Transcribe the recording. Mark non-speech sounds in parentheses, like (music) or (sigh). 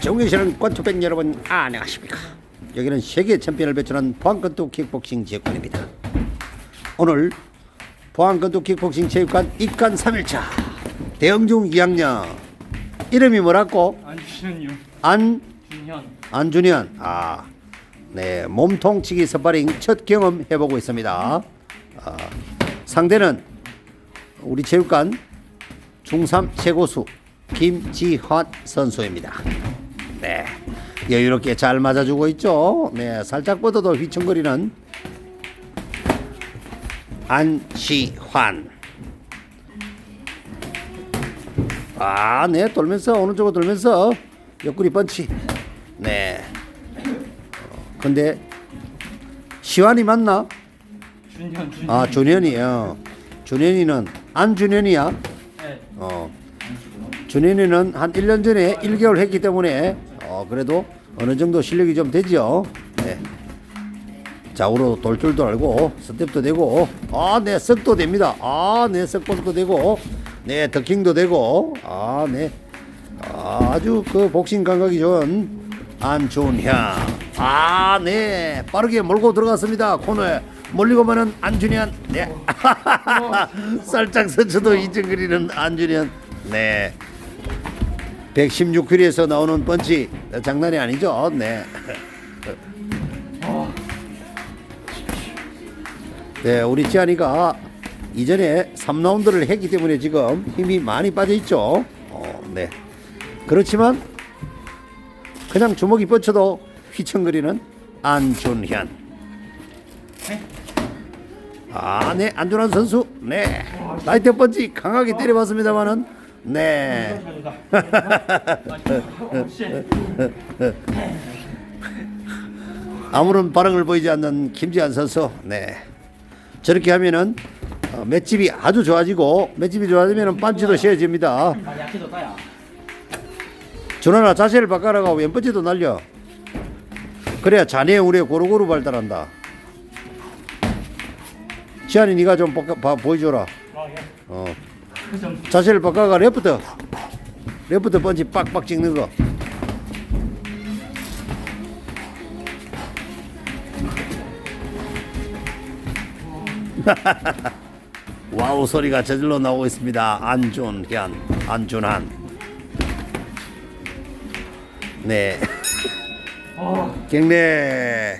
정계시는 권투백 여러분 안녕하십니까 여기는 세계 챔피언을 배출한 포항권투 킥복싱 체육관입니다 오늘 포항권투 킥복싱 체육관 입관 3일차 대영중 2학년 이름이 뭐라고? 안준현이요. 안 준현. 안준현 아, 네 몸통치기 스파링 첫 경험 해보고 있습니다. 아, 상대는 우리 체육관 중3 최고수 김지환 선수입니다. 네 여유롭게 잘 맞아주고 있죠. 네 살짝 뻗어도 휘청거리는 안시환. 아, 네 돌면서 오른쪽으로 돌면서 옆구리 펀치. 네. 어, 근데 시환이 맞나? 준현. 준현. 아 준현이요. 준현이는 안준현이야. 네. 어. 준현이는 한 1년 전에 1개월 했기 때문에 어 그래도 어느 정도 실력이 좀 되죠. 네. 좌우로 돌 줄도 알고 스텝도 되고 아네 석도 됩니다. 아네 석볼도 되고 네 더킹도 되고 아네 아주 그 복싱 감각이 좋은 안준현. 아, 네. 빠르게 몰고 들어갔습니다. 코너에 몰리고만은 안준현. 네. (laughs) 살짝 서쳐도 이정거리는 안준현. 네. 116kg에서 나오는 펀치 장난이 아니죠. 네. 네, 우리 지한이가 이전에 3라운드를 했기 때문에 지금 힘이 많이 빠져 있죠. 어, 네. 그렇지만 그냥 주먹이 뻗쳐도 휘청거리는 안준현. 아, 네, 안준환 선수, 네, 나이트 펀치 강하게 때려봤습니다만은, 네. (laughs) 아무런 반응을 보이지 않는 김지한 선수, 네, 저렇게 하면은 어, 맷집이 아주 좋아지고 맷집이 좋아지면은 반치도 쉬어집니다. 준환아 자세를 바꿔라고 왼번지도 날려. 그래야 자네 우리 고루고루 발달한다. 지한이 네가 좀 바, 바, 보여줘라. 어. 자세를 바꿔가 레프트. 레프트 번지 빡빡 찍는 거. (laughs) 와우 소리가 저절로 나오고 있습니다. 안준현, 안준한. 네. 어. 경례